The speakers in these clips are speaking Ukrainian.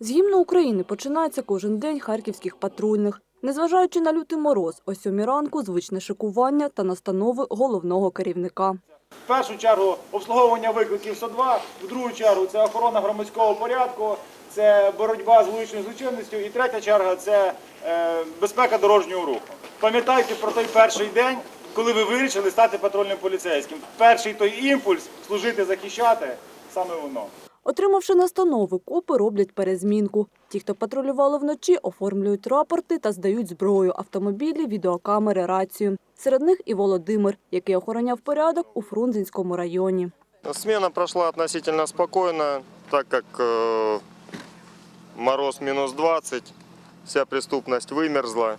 З гімну України починається кожен день харківських патрульних. Незважаючи на лютий мороз, о сьомій ранку звичне шикування та настанови головного керівника. В першу чергу обслуговування викликів 102, в другу чергу це охорона громадського порядку, це боротьба з вуличною злочинністю, і третя черга це е, безпека дорожнього руху. Пам'ятайте про той перший день, коли ви вирішили стати патрульним поліцейським. Перший той імпульс служити, захищати саме воно. Отримавши настанови, копи роблять перезмінку. Ті, хто патрулювали вночі, оформлюють рапорти та здають зброю, автомобілі, відеокамери, рацію. Серед них і Володимир, який охороняв порядок у Фрунзенському районі. Смена прошла относительно спокойно, так как э, мороз минус 20, вся преступность вымерзла.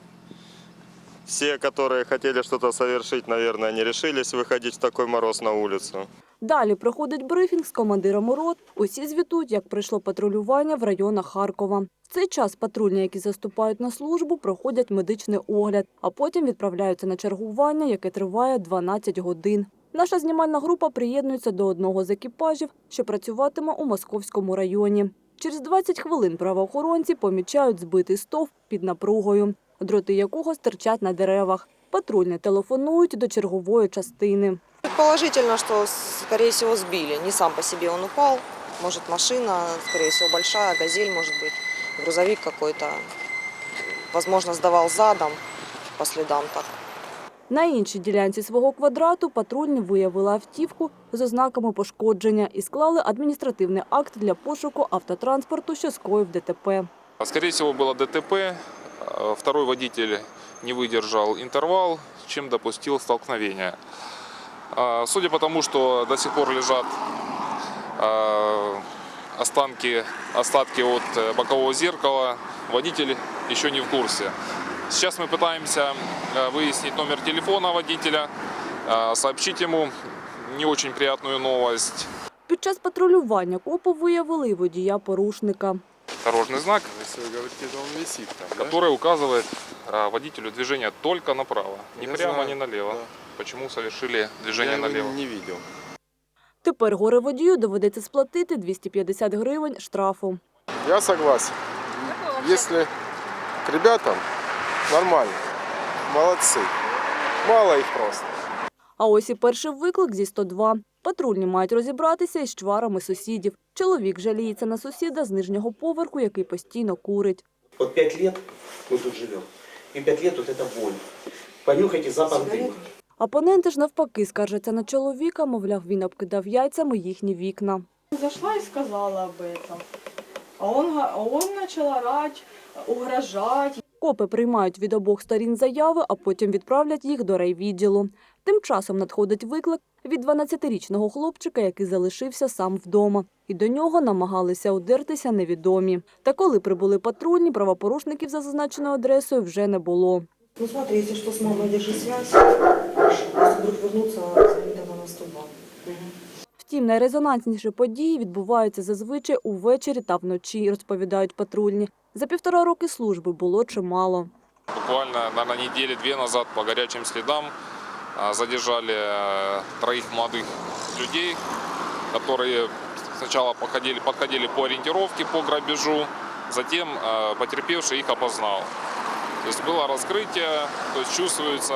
Все, которые хотели что-то совершить, наверное, не решились выходить в такой мороз на улицу. Далі проходить брифінг з командирами рот. Усі звітують, як пройшло патрулювання в районах Харкова. В цей час патрульні, які заступають на службу, проходять медичний огляд, а потім відправляються на чергування, яке триває 12 годин. Наша знімальна група приєднується до одного з екіпажів, що працюватиме у Московському районі. Через 20 хвилин правоохоронці помічають збитий стовп під напругою, дроти якого стирчать на деревах. Патрульні телефонують до чергової частини. Предположительно, что, скорее всего, сбили. Не сам по себе он упал. Может, машина, скорее всего, большая, газель, может быть, грузовик какой-то. Возможно, сдавал задом по следам так. На іншій ділянці свого квадрату патрульні виявили автівку з ознаками пошкодження і склали адміністративний акт для пошуку автотранспорту, що скоїв ДТП. Скорее всего, было ДТП. Э, Второй водитель не выдержал интервал, чем допустил столкновение. А, Судя по тому, что до сих пор лежат а, останки, остатки от э, бокового зеркала, водитель еще не в курсе. Сейчас мы пытаемся э, выяснить номер телефона водителя, э, сообщить ему не очень приятную новость. Під час патрулювання копи виявили і водія порушника. Дорожный знак, Если вы говорите, то он висит там, да? который указывает а, водителю движение только направо, не Я прямо, знаю, не налево. да. Почему совершили движение Я его налево? не видел. Тепер горе водію доведеться сплатити 250 гривень штрафу. Я согласен. Если к ребятам нормально, молодцы. Мало их просто. А ось і перший виклик зі 102. Патрульні мають розібратися із чварами сусідів. Чоловік жаліється на сусіда з нижнього поверху, який постійно курить. Вот пять лет мы тут живем, и пять лет вот это боль. Понюхайте запах дыма. Опоненти ж навпаки скаржаться на чоловіка, мовляв, він обкидав яйцями їхні вікна. Зашла и сказала об этом. А он, а он начал орать, угрожать. Копи приймають від обох сторін заяви, а потім відправлять їх до райвідділу. Тим часом надходить виклик від 12-річного хлопчика, який залишився сам вдома. І до нього намагалися одертися невідомі. Та коли прибули патрульні, правопорушників за зазначеною адресою вже не було. Ну смотри, что, с мамой держи связь. Если вдруг вернуться, звони тогда на 102. Втім, найрезонансніші події відбуваються зазвичай увечері та вночі, розповідають патрульні. За півтора роки служби було чимало. Буквально, наверное, недели две назад по горячим следам а, задержали э, троих молодых людей, которые сначала подходили, подходили по ориентировке по грабежу, затем э, потерпевший их опознал. То есть было раскрытие, то есть чувствуется,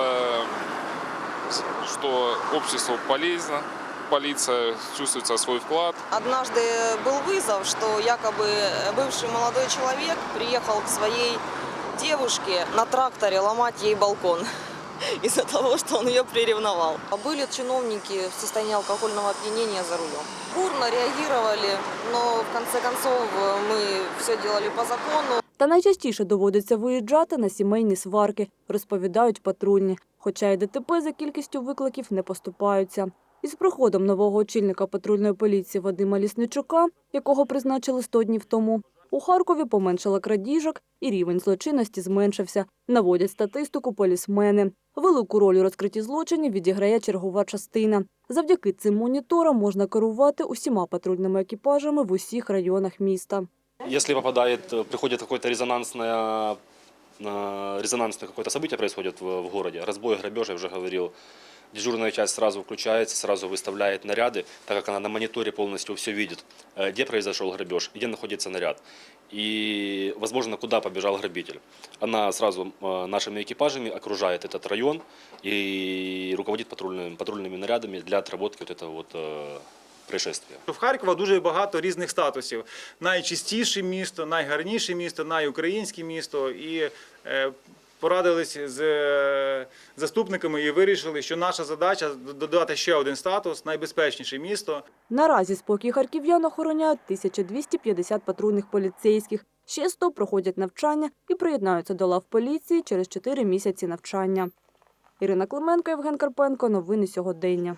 что обществу полезно, полиция чувствуется свой вклад. Однажды был вызов, что якобы бывший молодой человек приехал к своей девушке на тракторе ломать ей балкон из-за того, что он ее приревновал. А Были чиновники в состоянии алкогольного опьянения за рулем. Бурно реагировали, но в конце концов э, мы все делали по закону. Та найчастіше доводиться виїжджати на сімейні сварки, розповідають патрульні. Хоча й ДТП за кількістю викликів не поступаються. Із приходом нового очільника патрульної поліції Вадима Лісничука, якого призначили 100 днів тому, у Харкові поменшало крадіжок і рівень злочинності зменшився, наводять статистику полісмени. Велику роль у розкритті злочинів відіграє чергова частина. Завдяки цим моніторам можна керувати усіма патрульними екіпажами в усіх районах міста. Если попадает, э, приходит какое-то резонансное э, резонансное какое-то событие происходит в, в городе, разбой, грабеж, я уже говорил, дежурная часть сразу включается, сразу выставляет наряды, так как она на мониторе полностью все видит, э, где произошел грабеж, где находится наряд и, возможно, куда побежал грабитель. Она сразу нашими экипажами окружает этот район и руководит патрульными, патрульными нарядами для отработки вот этого вот происшествия. В Харкова дуже багато різних статусів. Найчистіше місто, найгарніше місто, найукраїнське місто. І е, порадились з е, заступниками і вирішили, що наша задача додати ще один статус найбезпечніше місто. Наразі спокій харків'ян охороняють 1250 патрульних поліцейських. Ще 100 проходять навчання і приєднаються до лав поліції через 4 місяці навчання. Ірина Клименко, Євген Карпенко. Новини сьогодення.